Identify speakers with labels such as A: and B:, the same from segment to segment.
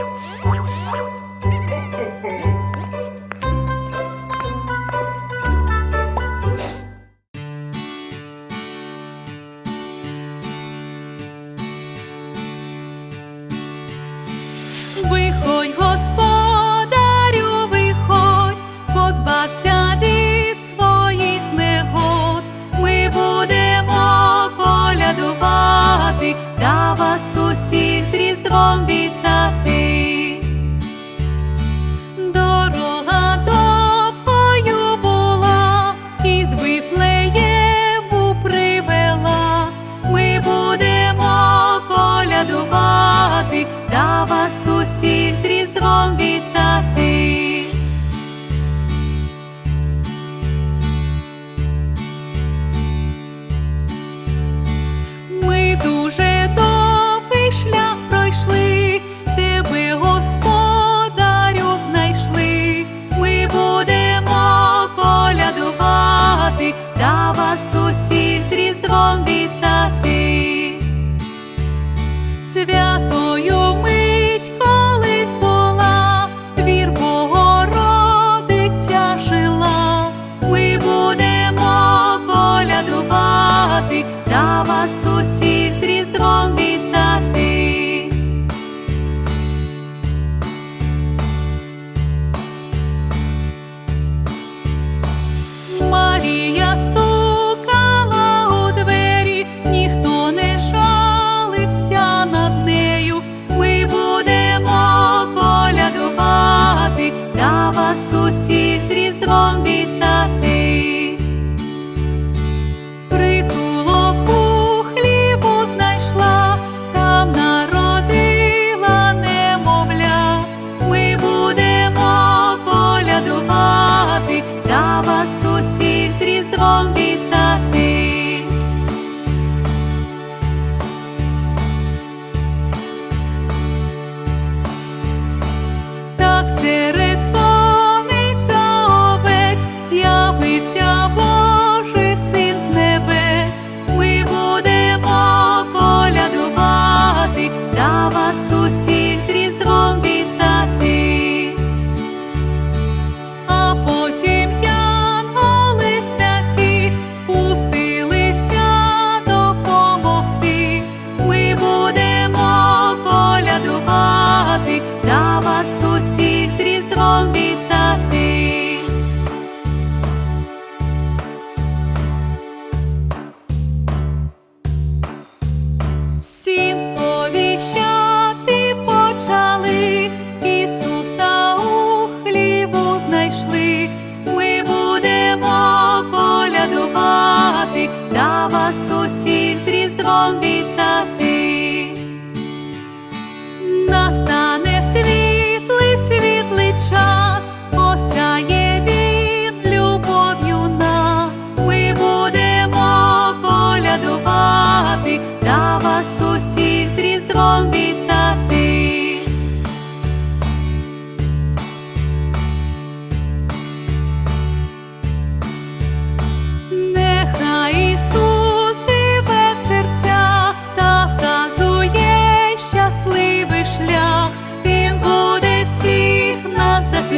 A: Thank you.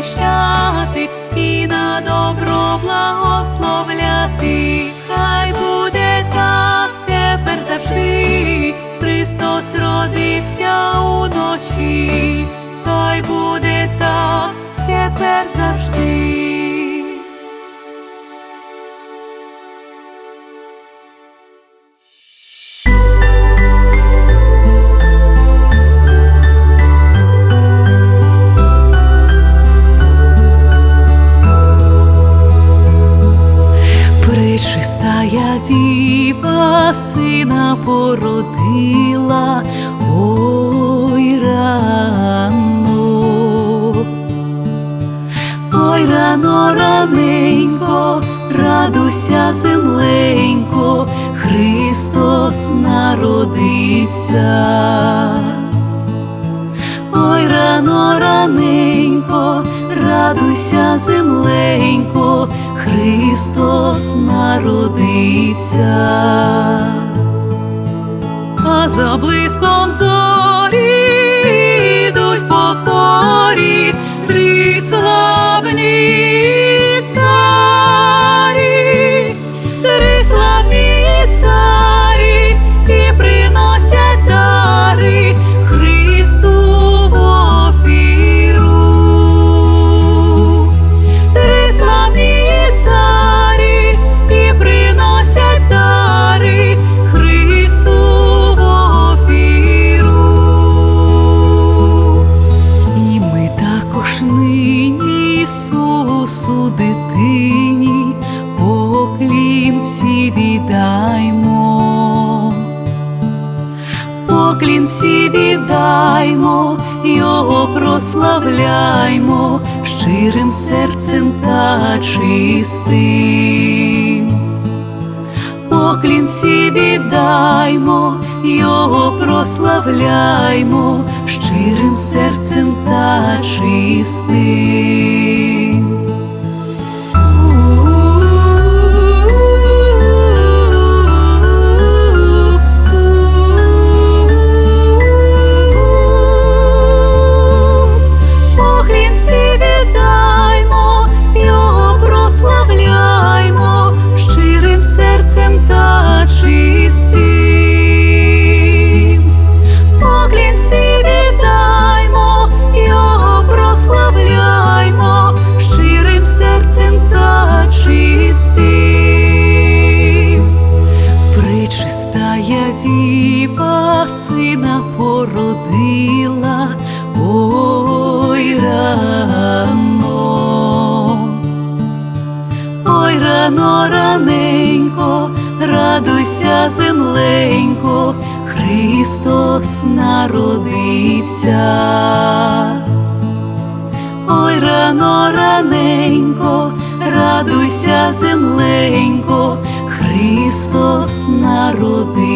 A: захищати і на добро благословляти, хай буде так тепер завжди, Христос родився уночі, хай буде так тепер завжди. Радуйся, земленько, Христос народився, ой рано раненько, радуйся, земленько, Христос народився, а за блиском зорі йдуть покорі три славні. Щирим серцем та чистим. Поклін всі віддаймо, Його прославляймо щирим серцем та чистим. Народився. Ой, рано, раненько, радуйся, земленько, Христос народився.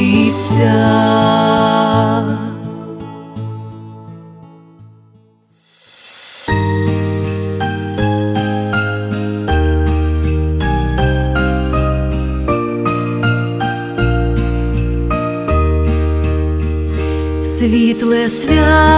A: Світле свято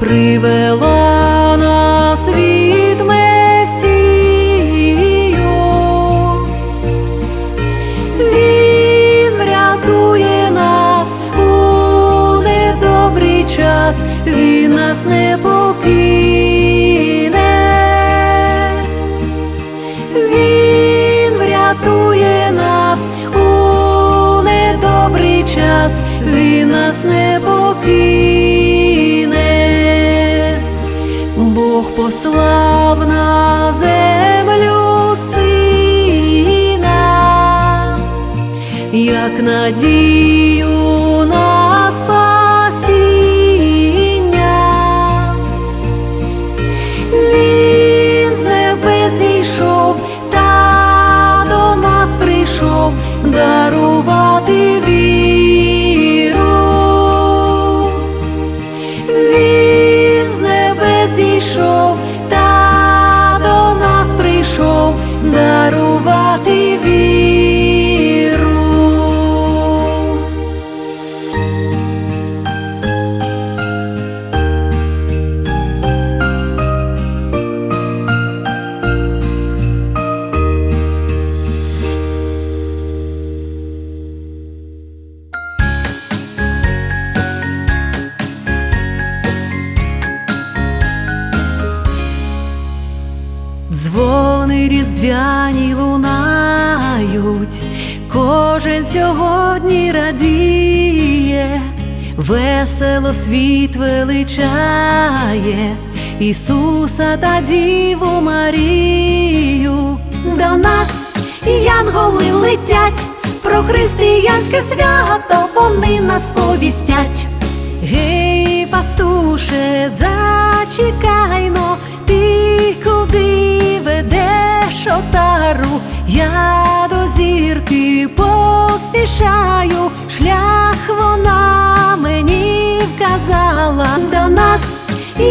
A: привела Як весело світ величає, Ісуса та Діву Марію. До нас янголи летять, про християнське свято вони нас сповістять. Гей, пастуше, зачекайно, ти куди ведеш отару? Я до зірки поспішаю, шлях вона мені вказала. До нас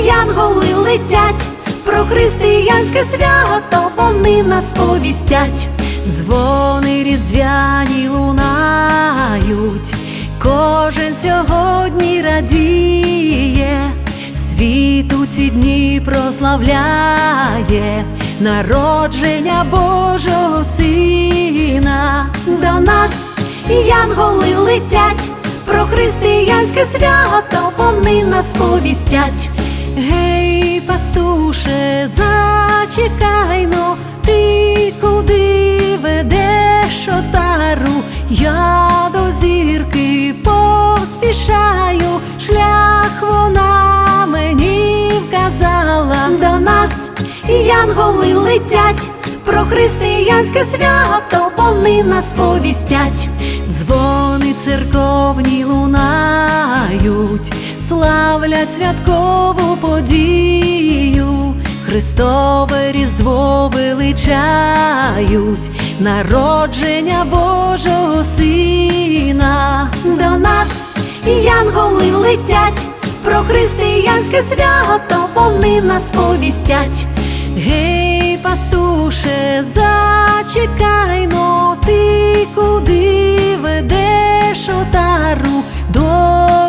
A: янголи летять, про християнське свято вони нас сповістять. Дзвони різдвяні лунають,
B: кожен сьогодні радіє, світ у ці дні прославляє народження Божого Сина. До нас янголи летять, про християнське свято вони нас повістять. Гей, пастуше, зачекайно, ти куди ведеш отару? Я до зірки поспішаю, шлях вона мені вказала. До нас янголи летять, християнське свято вони нас повістять. Дзвони церковні лунають, славлять святкову подію, Христове Різдво величають, народження Божого Сина. До нас янголи летять, про християнське свято вони нас повістять. Гей, пастуше, зачекайно, ти куди ведеш отару до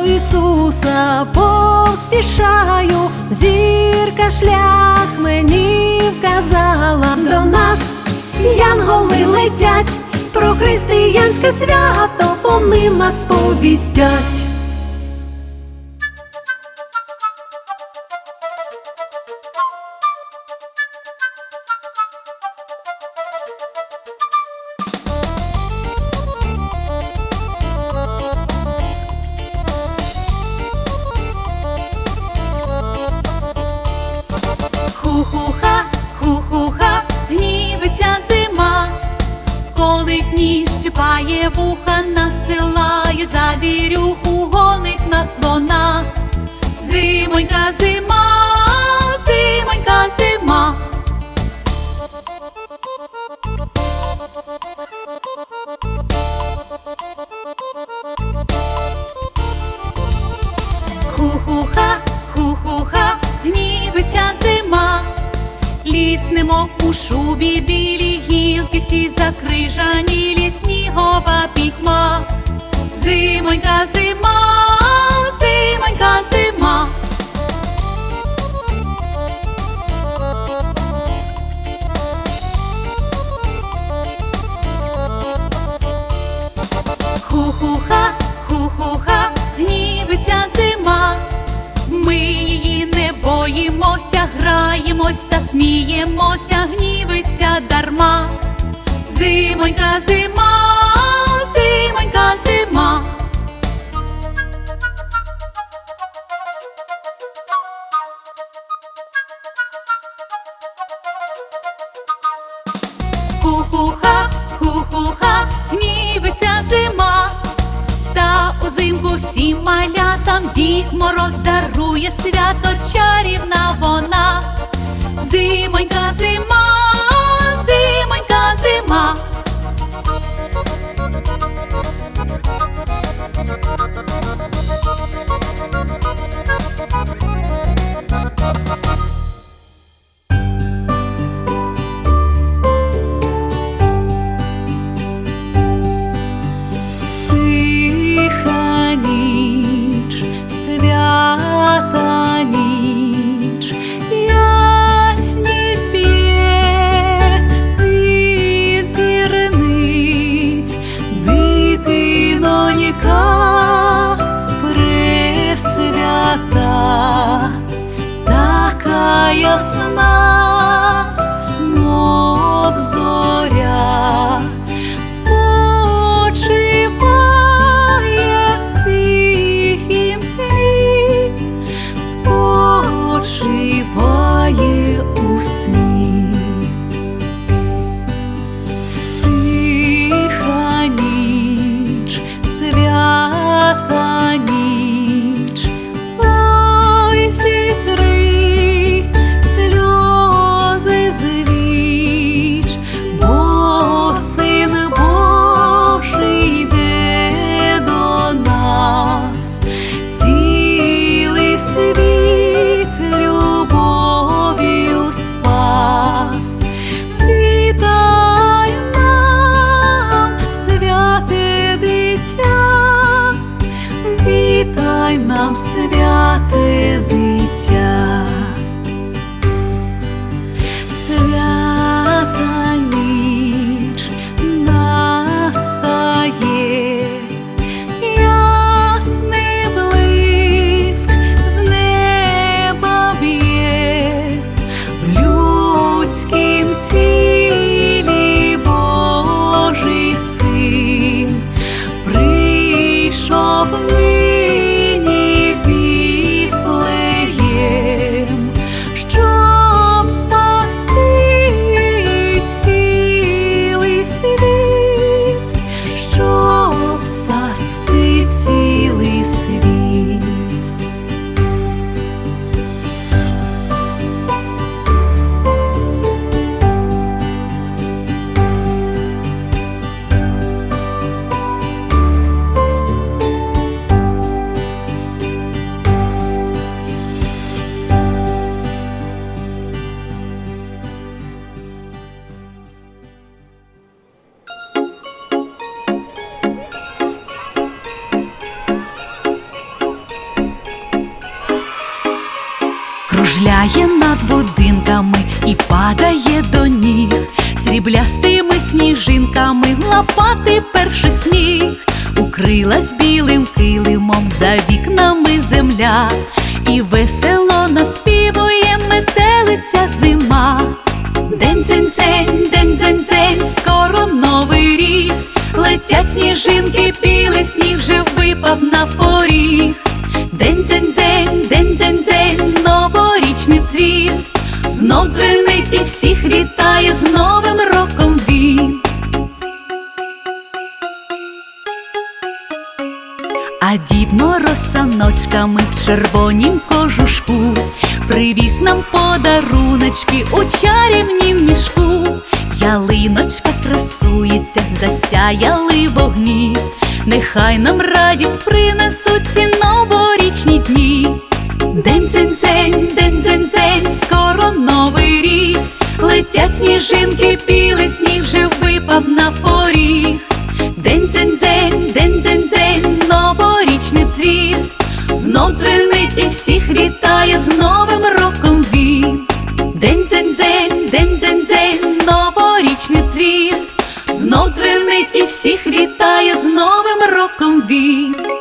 B: Ісуса поспішаю, зірка шлях мені вказала до нас, янголи летять, про християнське свято вони нас повістять.
A: Гні щипає вуха, насилає завірюху, гонить нас вона. Зимонька зима, зимонька зима. Ху-ху-ха, ху-ху-ха, гнівиться зима. Ліс немов у шубі білі всі закрижані, снігова пітьма. Зимонька зима, зимонька зима. Ху-ху-ха, ху-ху-ха, гнівиться зима. Ми її не боїмося, граємось та сміємося, гнівиться дарма. Зимонька зима, зимонька зима. Ху-ху-ха, ху-ху-ха, гнівиться зима. Та узимку всім малятам дід мороз дарує свято чарівна вона. Зимонька зима, зимонька 安な сріблястими сніжинками лапати перший сніг, укрилась білим килимом за вікнами земля, і весело наспівує метелиця зима. День дзень дзень, день дзень дзень, скоро новий рік. Летять сніжинки, білий сніг вже випав на поріг. День дзень дзень, день дзень дзень, новорічний дзвін. Знов дзвенить і всіх вітає з А дід Мороз саночками в червонім кожушку Привіз нам подаруночки у чарівнім мішку. Ялиночка красується, засяяли вогні. Нехай нам радість принесуть ці новорічні дні. День дзень дзень, день дзень дзень, скоро новий рік. Летять сніжинки, білий сніг вже випав на поріг. deep